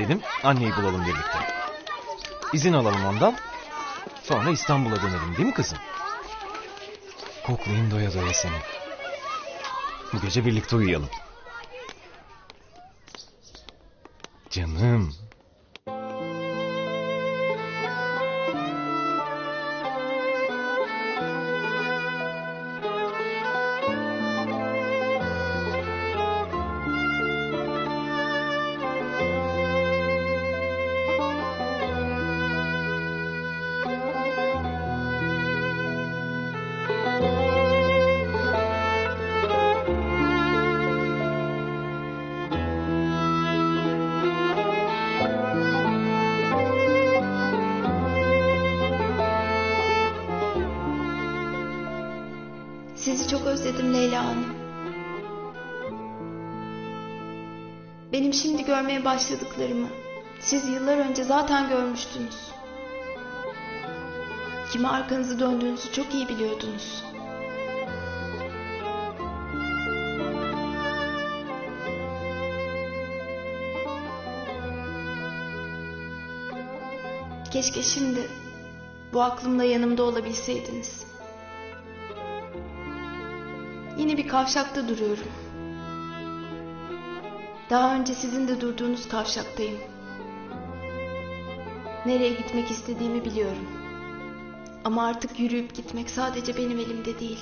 Gidelim anneyi bulalım birlikte. İzin alalım ondan. Sonra İstanbul'a dönelim değil mi kızım? Koklayayım doya doya seni. Bu gece birlikte uyuyalım. Canım. Çok özledim Leyla Hanım. Benim şimdi görmeye başladıklarımı siz yıllar önce zaten görmüştünüz. Kime arkanızı döndüğünüzü çok iyi biliyordunuz. Keşke şimdi bu aklımla yanımda olabilseydiniz. Yine bir kavşakta duruyorum. Daha önce sizin de durduğunuz kavşaktayım. Nereye gitmek istediğimi biliyorum. Ama artık yürüyüp gitmek sadece benim elimde değil.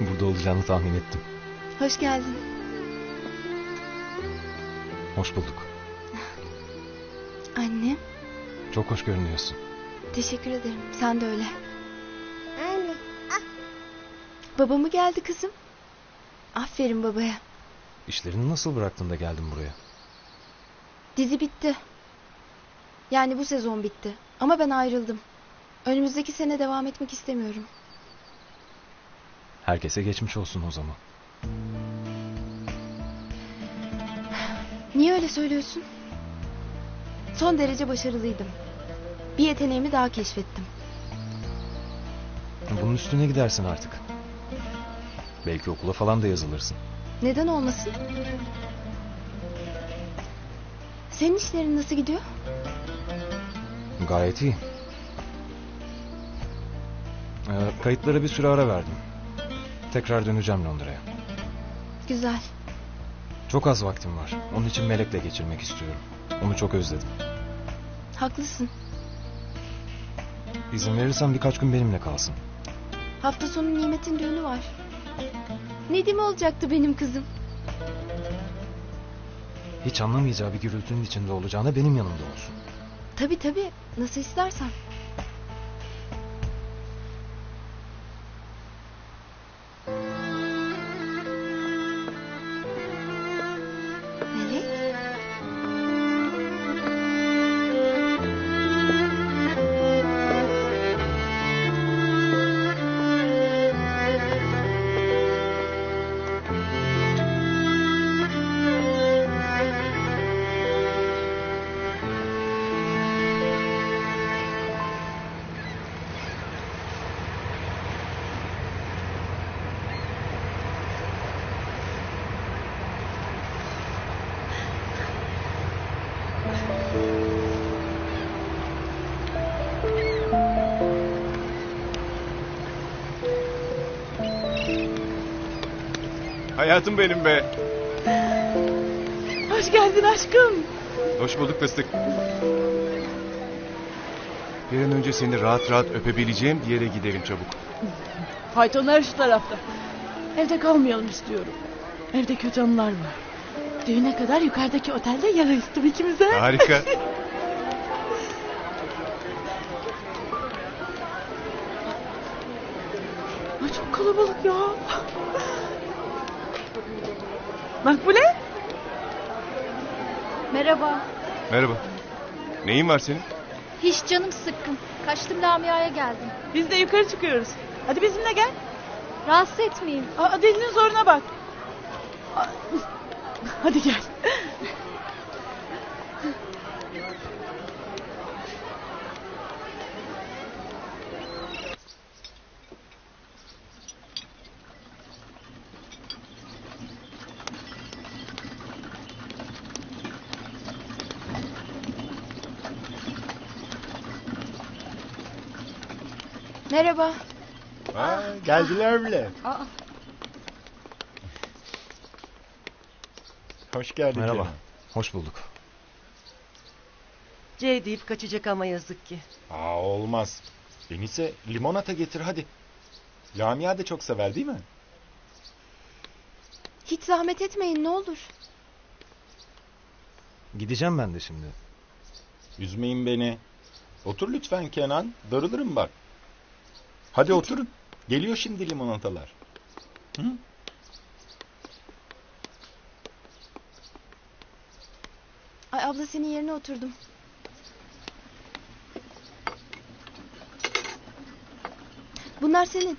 Burada olacağını tahmin ettim. Hoş geldin. Hoş bulduk. Anne, Çok hoş görünüyorsun. teşekkür ederim. Sen de öyle. Anne. Baba mı geldi kızım? Aferin babaya. İşlerini nasıl bıraktın da geldin buraya? Dizi bitti. Yani bu sezon bitti. Ama ben ayrıldım. Önümüzdeki sene devam etmek istemiyorum. Herkese geçmiş olsun o zaman. Niye öyle söylüyorsun? Son derece başarılıydım. Bir yeteneğimi daha keşfettim. Bunun üstüne gidersin artık. Belki okula falan da yazılırsın. Neden olmasın? Senin işlerin nasıl gidiyor? Gayet iyi. Ee, kayıtlara bir süre ara verdim. Tekrar döneceğim Londra'ya. Güzel. Çok az vaktim var. Onun için Melek'le geçirmek istiyorum. Onu çok özledim. Haklısın. İzin verirsen birkaç gün benimle kalsın. Hafta sonu Nimet'in düğünü var. Nedim olacaktı benim kızım. Hiç anlamayacağı bir gürültünün içinde olacağına benim yanımda olsun. Tabii tabii. Nasıl istersen. Hayatım benim be. Hoş geldin aşkım. Hoş bulduk fıstık. Bir an önce seni rahat rahat öpebileceğim bir yere gidelim çabuk. Faytonlar şu tarafta. Evde kalmayalım istiyorum. Evde kötü anılar var. Düğüne kadar yukarıdaki otelde yarayıştım ikimize. Harika. Çok kalabalık ya. Makbule? Merhaba. Merhaba. Neyin var senin? Hiç canım sıkkın. Kaçtım Lamia'ya geldim. Biz de yukarı çıkıyoruz. Hadi bizimle gel. Rahatsız etmeyeyim. Aa, dilinin zoruna bak. Aa, Hadi gel. Merhaba. Aa, geldiler bile. Aa, Hoş geldin Merhaba. canım. Hoş bulduk. C deyip kaçacak ama yazık ki. Aa, olmaz. En iyisi limonata getir hadi. Lamia da çok sever değil mi? Hiç zahmet etmeyin ne olur. Gideceğim ben de şimdi. Üzmeyin beni. Otur lütfen Kenan. Darılırım bak. Hadi oturun. Geliyor şimdi limonatalar. Hı? Ay abla senin yerine oturdum. Bunlar senin.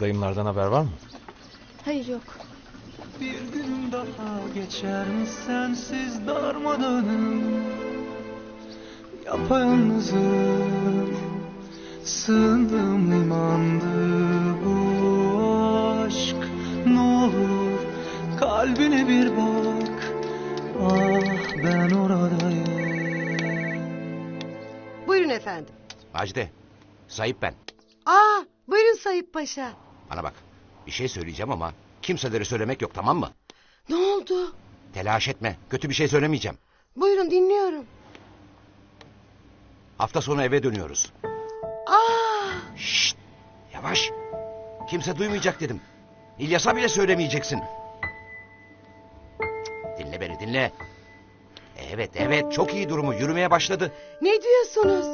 Dayımlardan haber var mı? Hayır yok. Bir gün daha geçer mi sensiz darmadağınım Yapayalnızım Limandı bu aşk Ne olur kalbine bir bak Ah ben oradayım Buyurun efendim. Macide, Sayıp ben. Aa, buyurun Sayıp Paşa. Bana bak, bir şey söyleyeceğim ama kimselere söylemek yok tamam mı? Ne oldu? Telaş etme, kötü bir şey söylemeyeceğim. Buyurun dinliyorum. Hafta sonu eve dönüyoruz. Aa, Şşt, yavaş. Kimse duymayacak dedim. İlyas'a bile söylemeyeceksin. Dinle beni dinle. Evet evet çok iyi durumu yürümeye başladı. ne diyorsunuz?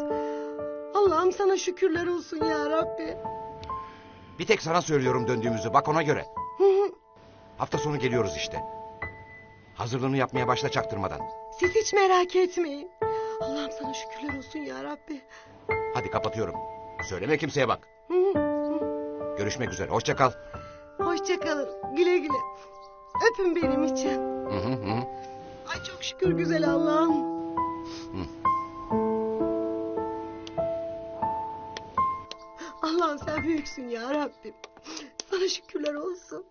Allah'ım sana şükürler olsun ya Rabbi. Bir tek sana söylüyorum döndüğümüzü bak ona göre. Hı hı. Hafta sonu geliyoruz işte. Hazırlığını yapmaya başla çaktırmadan. Siz hiç merak etmeyin. Allah'ım sana şükürler olsun ya Rabbi. Hadi kapatıyorum. Söyleme kimseye bak. Görüşmek üzere hoşça kal. Hoşça kalın. Güle güle. Öpün benim için. Hı hı hı. Ay çok şükür güzel Allah'ım. Allah'ım sen büyüksün ya Rabbim. Sana şükürler olsun.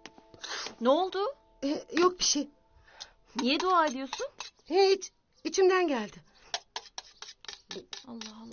Ne oldu? Ee, yok bir şey. Niye dua ediyorsun? Hiç. içimden geldi. Allah Allah.